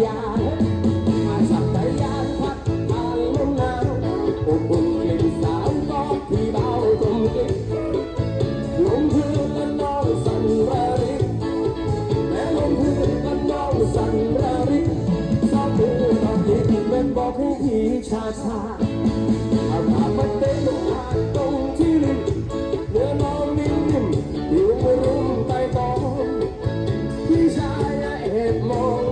ยาสักแต่ยานพัดผ่านลมหนาวอบอุ่กสาวตอที่เบาตรงกินลมพื้นและน้อสั่นระริกแม้ลมพื้นและน้อสั่นระริกสาวานนี้เป็นบอกให้พี่ชาชาอากาศมันเต็มตรงที่ริมเนื้อน้องนิ่มนิ่มอยู่รุมใต้ตอนพี่ชายแเอ็ดมอง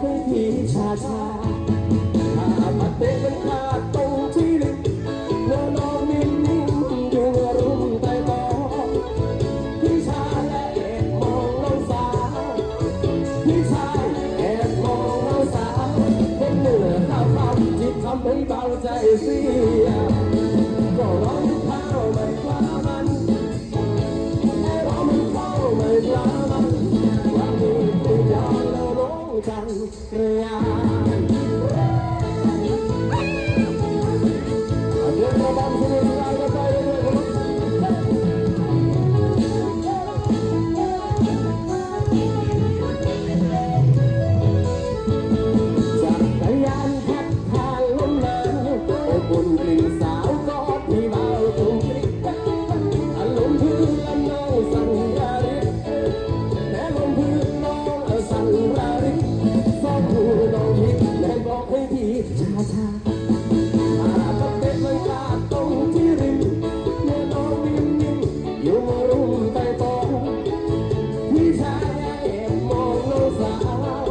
เดินบอกให้พี่ชาชาถ้ามาเตะเป็นขาดตรงที่ลิ้นเมื่อนองนิ่มๆอยู่รุ่มใต้ตอพี่ชายและเอบมองน้องสาวพี่ชายแอบมองน้องสาวเป็นเหนือข้าวคำที่ทำให้เบาใจเสีย กันเร้องกันเรียนอัน สองหูน้องยิดและบอกให้พี่ชาชาถ้าก็เป็นมันขาตรงที่ริมเมื่อน้องนิ่มๆอยู่มารุ่มใต้ตองพี่ชายแอบมองน้องสาว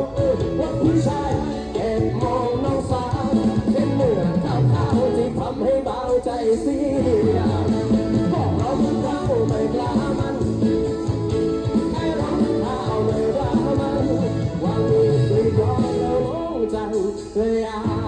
ว่าพี่ชายแอบมองน้องสาวเป็นเนื้อข้าวๆที่ทำให้เบาใจสี But